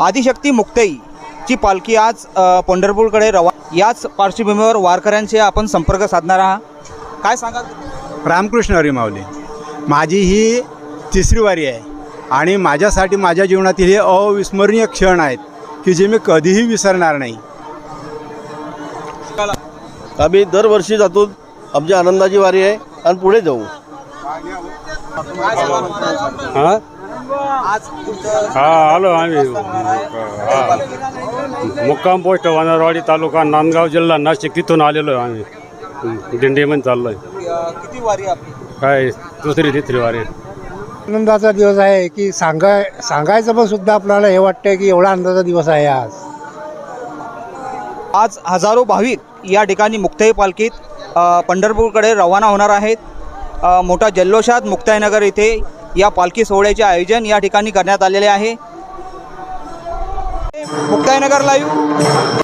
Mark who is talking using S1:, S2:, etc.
S1: आदिशक्ती मुक्ताई ची पालखी आज पंढरपूरकडे रवा याच पार्श्वभूमीवर वारकऱ्यांशी आपण संपर्क साधणार आहात. काय सांगाल?
S2: रामकृष्ण हरी माऊली. माझी ही तिसरी वारी आहे आणि माझ्यासाठी माझ्या जीवनातील हे अविस्मरणीय क्षण आहेत की जे मी कधीही विसरणार नाही.
S3: आम्ही दरवर्षी जातो. आमची आनंदाची वारी आहे आणि पुढे जाऊ.
S4: हा?
S1: आज
S4: हा आलो आम्ही. हा. मुक्काम पोस्ट वनरवाडी तालुका नांदगाव जिल्हा नाशिक तिथून आलेलो आहे आम्ही. दिंडीमध्ये चाललोय.
S1: अ, किती वारी आपली?
S4: काय दुसरी तिसरी वारी.
S5: आनंदाचा दिवस आहे की सांगाय सांगायचं पण सुद्धा आपल्याला हे वाटतं की एवढा आनंदाचा दिवस आहे आज.
S1: आज हजारो भाविक या ठिकाणी मुक्ताई पालखीत अ, पंढरपूरकडे रवाना होणार आहेत. अ, मोठा जल्लोषात मुक्ताईनगर येथे या पालखी सोहळ्याचे आयोजन या ठिकाणी करण्यात आलेले आहे. मुक्ताईनगर लाईव्ह